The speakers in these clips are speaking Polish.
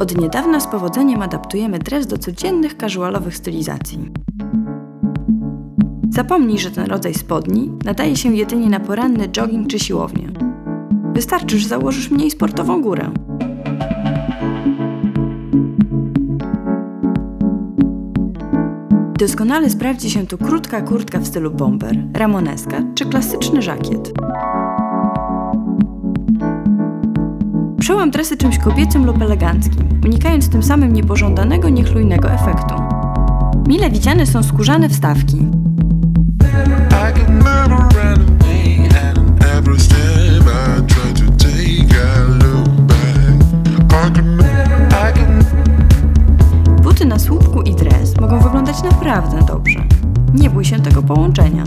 Od niedawna z powodzeniem adaptujemy dres do codziennych, casualowych stylizacji. Zapomnij, że ten rodzaj spodni nadaje się jedynie na poranny jogging czy siłownię. Wystarczy, że założysz mniej sportową górę. Doskonale sprawdzi się tu krótka kurtka w stylu bomber, ramoneska czy klasyczny żakiet. Przełam dresy czymś kobiecym lub eleganckim, unikając tym samym niepożądanego, niechlujnego efektu. Mile widziane są skórzane wstawki. Buty na słupku i dres mogą wyglądać naprawdę dobrze. Nie bój się tego połączenia.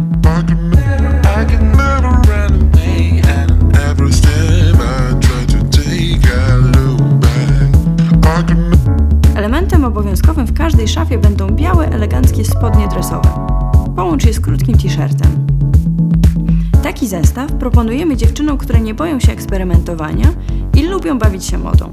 Obowiązkowym w każdej szafie będą białe, eleganckie spodnie dresowe. Połącz je z krótkim t-shirtem. Taki zestaw proponujemy dziewczynom, które nie boją się eksperymentowania i lubią bawić się modą.